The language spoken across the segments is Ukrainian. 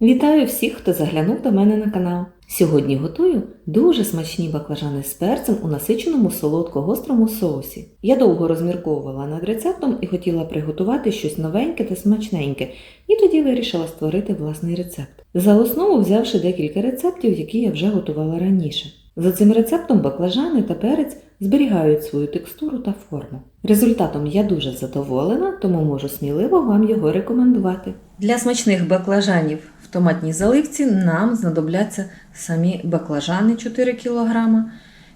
Вітаю всіх, хто заглянув до мене на канал. Сьогодні готую дуже смачні баклажани з перцем у насиченому солодко-гострому соусі. Я довго розмірковувала над рецептом і хотіла приготувати щось новеньке та смачненьке, і тоді вирішила створити власний рецепт. За основу взявши декілька рецептів, які я вже готувала раніше. За цим рецептом баклажани та перець зберігають свою текстуру та форму. Результатом я дуже задоволена, тому можу сміливо вам його рекомендувати. Для смачних баклажанів в томатній заливці нам знадобляться самі баклажани 4 кг,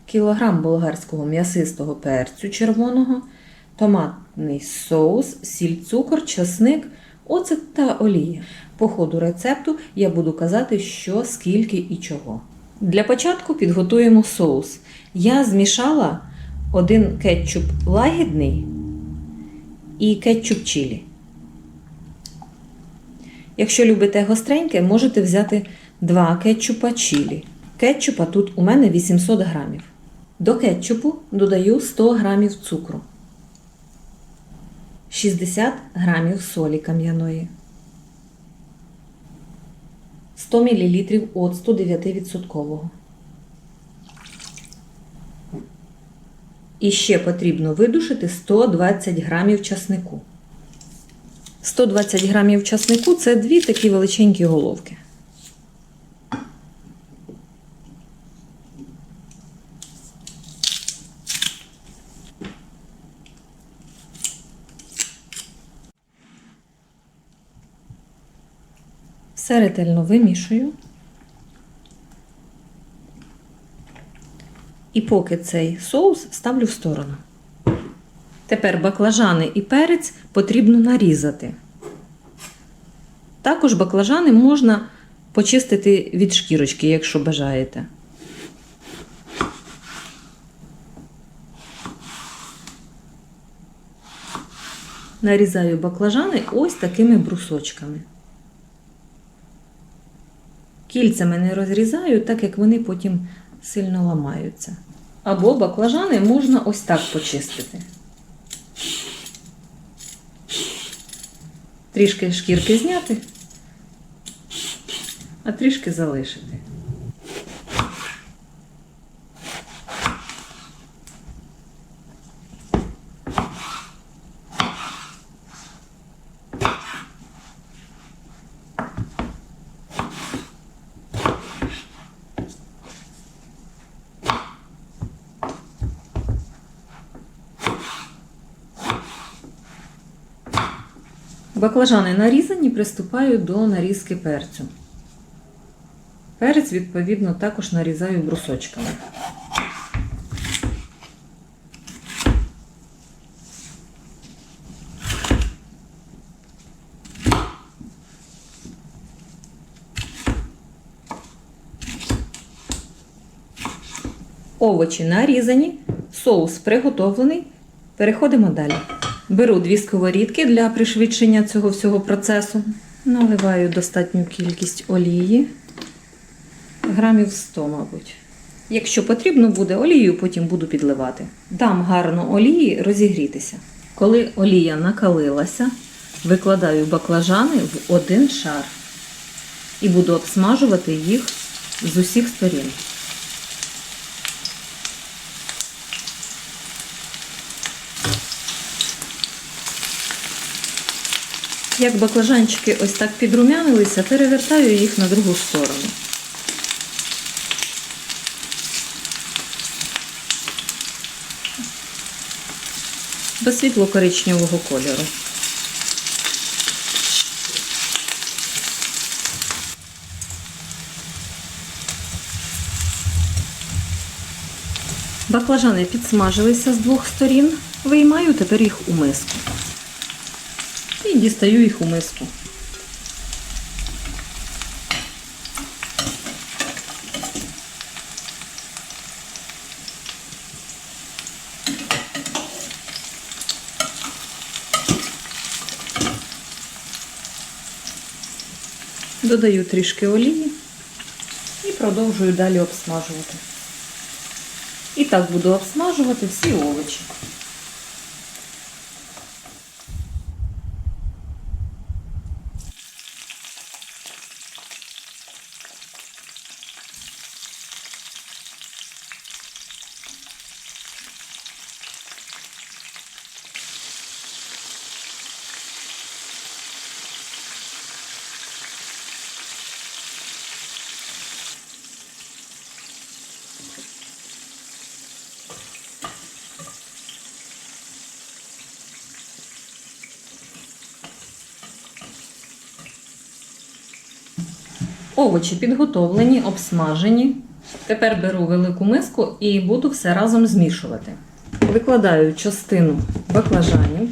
кілограм болгарського м'ясистого перцю червоного, томатний соус, сіль, цукор, часник, оцет та олія. По ходу рецепту я буду казати, що, скільки і чого. Для початку підготуємо соус. Я змішала один кетчуп лагідний і кетчуп чилі. Якщо любите гостреньке, можете взяти два кетчупа чилі. Кетчупа тут у мене 800 грамів. До кетчупу додаю 100 грамів цукру, 60 грамів солі кам'яної, 100 мл оцту 9%. І ще потрібно видушити 120 грамів часнику. 120 грамів часнику це дві такі величенькі головки. Все ретельно вимішую. І поки цей соус ставлю в сторону. Тепер баклажани і перець потрібно нарізати. Також баклажани можна почистити від шкірочки, якщо бажаєте. Нарізаю баклажани ось такими брусочками. Кільцями не розрізаю, так як вони потім сильно ламаються. Або баклажани можна ось так почистити. Трішки шкірки зняти, а трішки залишити. Баклажани нарізані, приступаю до нарізки перцю. Перець, відповідно, також нарізаю брусочками. Овочі нарізані, соус приготовлений. Переходимо далі. Беру дві сковорідки для пришвидшення цього всього процесу. Наливаю достатню кількість олії, грамів 100, мабуть. Якщо потрібно буде, олію потім буду підливати. Дам гарно олії розігрітися. Коли олія накалилася, викладаю баклажани в один шар і буду обсмажувати їх з усіх сторін. Як баклажанчики ось так підрумянилися, перевертаю їх на другу сторону. До світло-коричневого кольору. Баклажани підсмажилися з двох сторін, виймаю тепер їх у миску дістаю їх у миску. Додаю трішки олії і продовжую далі обсмажувати. І так буду обсмажувати всі овочі. Овочі підготовлені, обсмажені. Тепер беру велику миску і буду все разом змішувати. Викладаю частину баклажанів.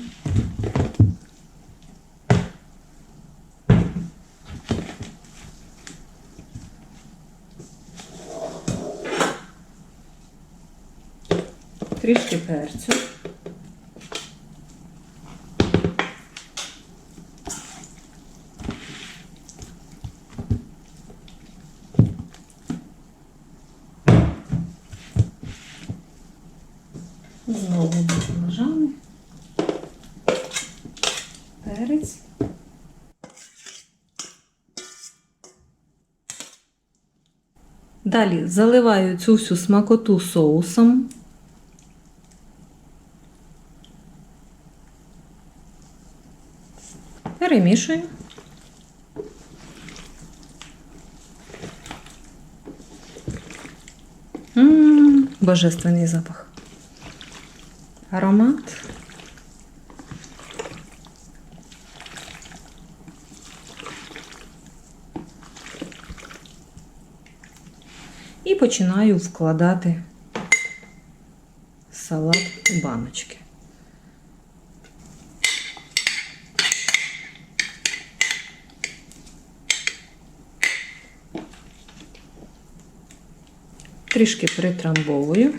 Трішки перцю. Знову баклажани. Перець. Далі заливаю цю всю смакоту соусом. Перемішую. М, Божественний запах. Аромат. І починаю вкладати салат у баночки. Трішки притрамбовую.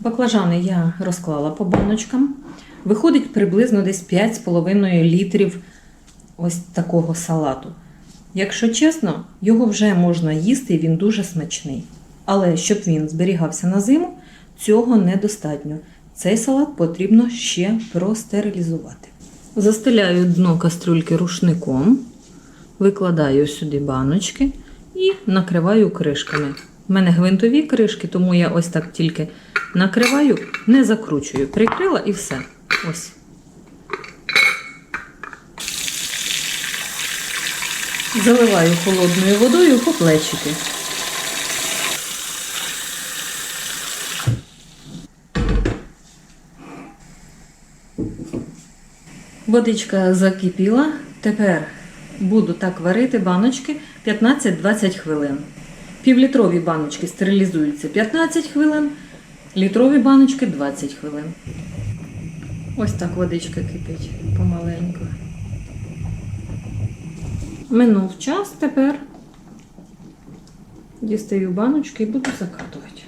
Баклажани я розклала по баночкам. Виходить приблизно десь 5,5 літрів ось такого салату. Якщо чесно, його вже можна їсти, він дуже смачний. Але щоб він зберігався на зиму, цього недостатньо. Цей салат потрібно ще простерилізувати. Застеляю дно кастрюльки рушником, викладаю сюди баночки і накриваю кришками. У мене гвинтові кришки, тому я ось так тільки накриваю, не закручую. Прикрила і все. Ось. Заливаю холодною водою по плечики. Водичка закипіла. Тепер буду так варити баночки 15-20 хвилин. Півлітрові баночки стерилізуються 15 хвилин, літрові баночки 20 хвилин. Ось так водичка кипить помаленьку. Минув час тепер. Дістаю баночки і буду закатувати.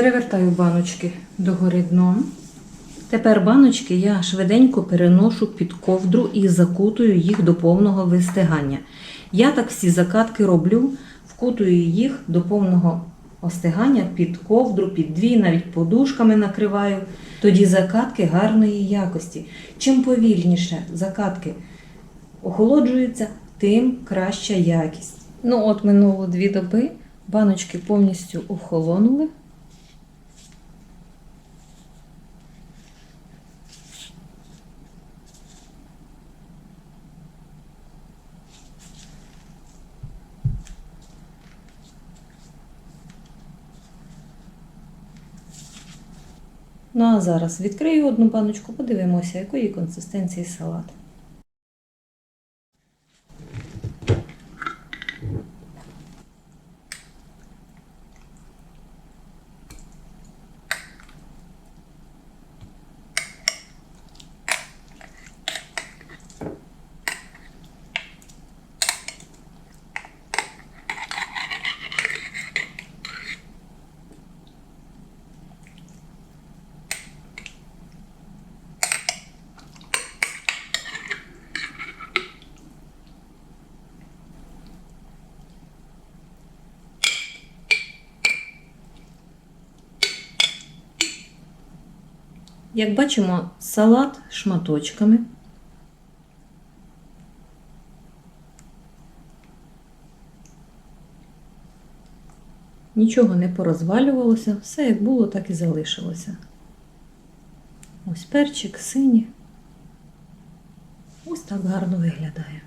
Перевертаю баночки догори дном. Тепер баночки я швиденько переношу під ковдру і закутую їх до повного вистигання. Я так всі закатки роблю, вкутую їх до повного остигання під ковдру, під дві, навіть подушками накриваю. Тоді закатки гарної якості. Чим повільніше закатки охолоджуються, тим краща якість. Ну, от минуло дві доби, баночки повністю охолонули. Ну а зараз відкрию одну баночку, подивимося, якої консистенції салат. Як бачимо, салат шматочками. Нічого не порозвалювалося, все як було, так і залишилося. Ось перчик синій. Ось так гарно виглядає.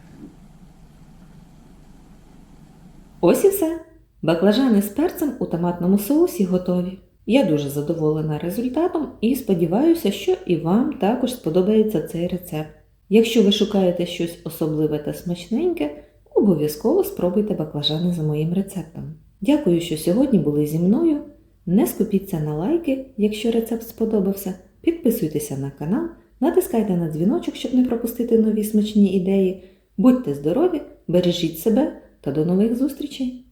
Ось і все. Баклажани з перцем у томатному соусі готові. Я дуже задоволена результатом і сподіваюся, що і вам також сподобається цей рецепт. Якщо ви шукаєте щось особливе та смачненьке, обов'язково спробуйте баклажани за моїм рецептом. Дякую, що сьогодні були зі мною. Не скупіться на лайки, якщо рецепт сподобався. Підписуйтеся на канал, натискайте на дзвіночок, щоб не пропустити нові смачні ідеї. Будьте здорові, бережіть себе та до нових зустрічей!